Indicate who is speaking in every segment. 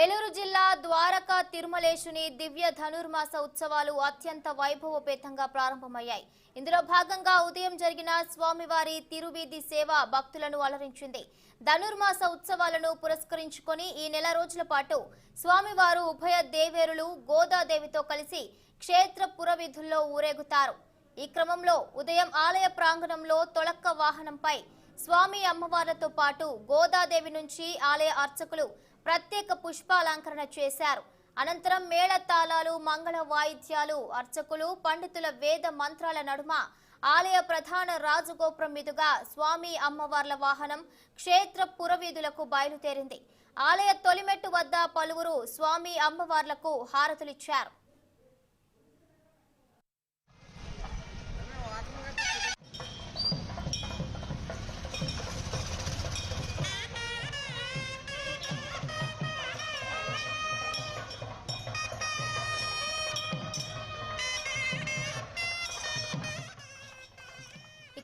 Speaker 1: ఏలూరు జిల్లా ద్వారకా తిరుమలేశుని దివ్య ధనుర్మాస ఉత్సవాలు అత్యంత వైభవపేతంగా ప్రారంభమయ్యాయి. ఇందులో భాగంగా ఉదయం జరిగిన స్వామివారి తిరువీధి సేవ భక్తులను అలరించింది. ధనుర్మాస ఉత్సవాలను పురస్కరించుకొని ఈ నెల రోజుల పాటు స్వామివారు ఉభయ దేవేరులు గోదాదేవితో కలిసి క్షేత్ర పురవిధుల్లో ఊరేగుతారు. ఈ క్రమంలో ఉదయం ఆలయ ప్రాంగణంలో తొలక్క వాహనంపై స్వామి అమ్మవార్లతో పాటు గోదాదేవి నుంచి ఆలయ అర్చకులు ప్రత్యేక పుష్పాలంకరణ చేశారు. అనంతరం మేళ తాళాలు మంగళ వాయిద్యాలు అర్చకులు పండితుల వేద మంత్రాల నడుమ ఆలయ ప్రధాన రాజగోపురం మీదుగా స్వామి అమ్మవార్ల వాహనం క్షేత్ర పురవీధులకు బయలుదేరింది. ఆలయ తొలిమెట్టు వద్ద పలువురు స్వామి అమ్మవార్లకు హారతులిచ్చారు.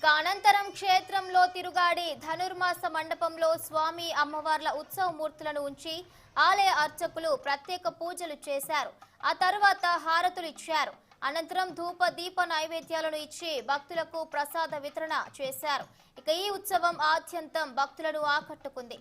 Speaker 1: ఇక అనంతరం క్షేత్రంలో తిరుగాడి ధనుర్మాస మండపంలో స్వామి అమ్మవార్ల ఉత్సవ మూర్తులను ఉంచి ఆలయ అర్చకులు ప్రత్యేక పూజలు చేశారు. ఆ తర్వాత హారతులు ఇచ్చారు. అనంతరం ధూప దీప నైవేద్యాలను ఇచ్చి భక్తులకు ప్రసాద వితరణ చేశారు. ఇక ఈ ఉత్సవం ఆద్యంతం భక్తులను ఆకట్టుకుంది.